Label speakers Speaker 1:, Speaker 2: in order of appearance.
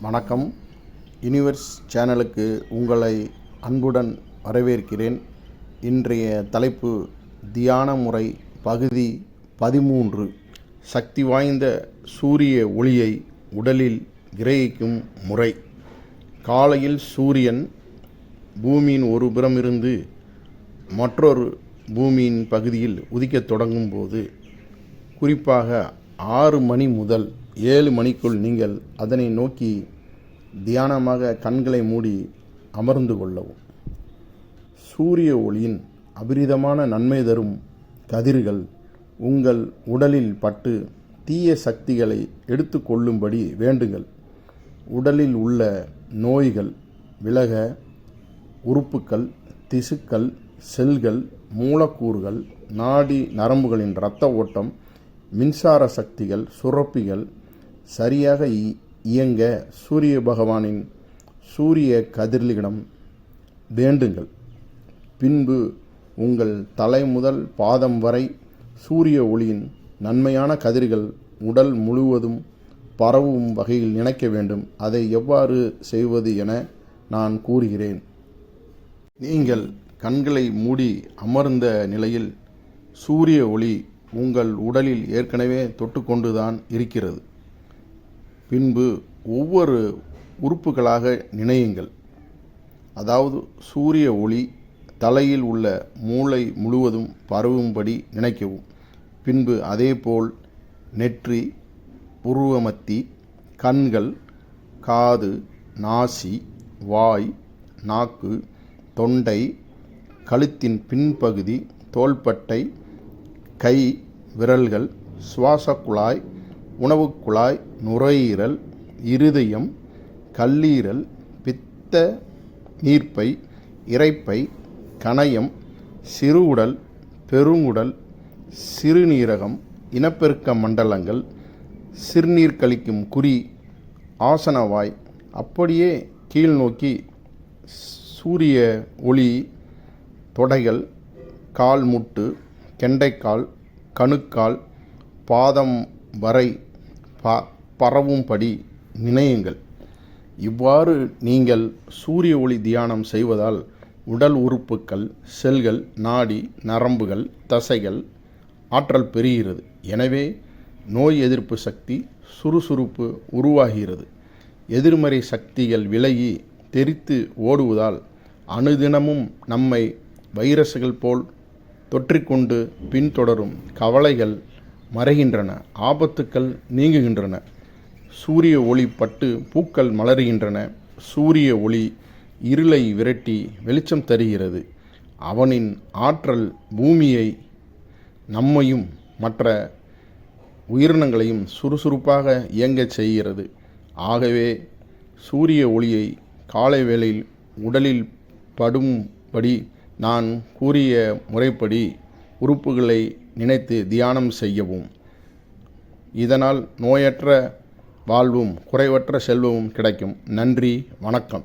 Speaker 1: வணக்கம். யூனிவர்ஸ் சேனலுக்கு உங்களை அன்புடன் வரவேற்கிறேன். இன்றைய தலைப்பு தியான முறை பகுதி பதிமூன்று. சக்தி வாய்ந்த சூரிய ஒளியை உடலில் கிரகிக்கும் முறை. காலையில் சூரியன் பூமியின் ஒரு புறமிருந்து மற்றொரு பூமியின் பகுதியில் உதிக்கத் தொடங்கும் போது குறிப்பாக ஆறு மணி முதல் ஏழு மணிக்குள் நீங்கள் அதனை நோக்கி தியானமாக கண்களை மூடி அமர்ந்து கொள்ளவும். சூரிய ஒளியின் அபரிதமான நன்மை தரும் கதிர்கள் உங்கள் உடலில் பட்டு தீய சக்திகளை எடுத்துக்கொள்ளும்படி வேண்டுங்கள். உடலில் உள்ள நோய்கள் விலக உறுப்புக்கள் திசுக்கள் செல்கள் மூலக்கூறுகள் நாடி நரம்புகளின் இரத்த ஓட்டம் மின்சார சக்திகள் சுரப்பிகள் சரியாக இ- இயங்க சூரிய பகவானின் சூரிய கதிர்களிடம் வேண்டுங்கள். பின்பு உங்கள் தலை முதல் பாதம் வரை சூரிய ஒளியின் நன்மையான கதிர்கள் உடல் முழுவதும் பரவும் வகையில் நினைக்க வேண்டும். அதை எவ்வாறு செய்வது என நான் கூறுகிறேன். நீங்கள் கண்களை மூடி அமர்ந்த நிலையில் சூரிய ஒளி உங்கள் உடலில் ஏற்கனவே தொட்டுக்கொண்டுதான் இருக்கிறது. பின்பு ஒவ்வொரு உறுப்புகளாக நினையுங்கள். அதாவது சூரிய ஒளி தலையில் உள்ள மூளை முழுவதும் பரவும்படி நினைக்கவும். பின்பு அதேபோல் நெற்றி புருவமத்தி கண்கள் காது நாசி வாய் நாக்கு தொண்டை கழுத்தின் பின்பகுதி தோள்பட்டை கை விரல்கள் சுவாச குழாய் உணவுக் குழாய் நுரையீரல் இருதயம் கல்லீரல் பித்த நீர்ப்பை இரைப்பை கணையம் சிறுகுடல் பெருங்குடல் சிறுநீரகம் இனப்பெருக்க மண்டலங்கள் சிறுநீர் கழிக்கும் குறி ஆசனவாய் அப்படியே கீழ் நோக்கி சூரிய ஒளி தொடைகள் கால் முட்டு கெண்டைக்கால் கணுக்கால் பாதம் வரை ப பரவும்படி நினையுங்கள். இவ்வாறு நீங்கள் சூரிய ஒளி தியானம் செய்வதால் உடல் உறுப்புக்கள் செல்கள் நாடி நரம்புகள் தசைகள் ஆற்றல் பெறுகிறது எனவே நோய் எதிர்ப்பு சக்தி சுறுசுறுப்பு உருவாகிறது. எதிர்மறை சக்திகள் விலகி தெரித்து ஓடுவதால் அனுதினமும் நம்மை வைரஸுகள் போல் தொற்றிக்கொண்டு பின்தொடரும் கவலைகள் மறைகின்றன. ஆபத்துக்கள் நீங்குகின்றன. சூரிய ஒளி பட்டு பூக்கள் மலருகின்றன. சூரிய ஒளி இருளை விரட்டி வெளிச்சம் தருகிறது. அவனின் ஆற்றல் பூமியை நம்மையும் மற்ற உயிரினங்களையும் சுறுசுறுப்பாக இயங்கச் செய்கிறது. ஆகவே சூரிய ஒளியை காலை வேளையில் உடலில் படும்படி நான் கூறிய முறைப்படி உறுப்புகளை நினைத்து தியானம் செய்யவும். இதனால் நோயற்ற வாழ்வும் குறைவற்ற செல்வமும் கிடைக்கும். நன்றி வணக்கம்.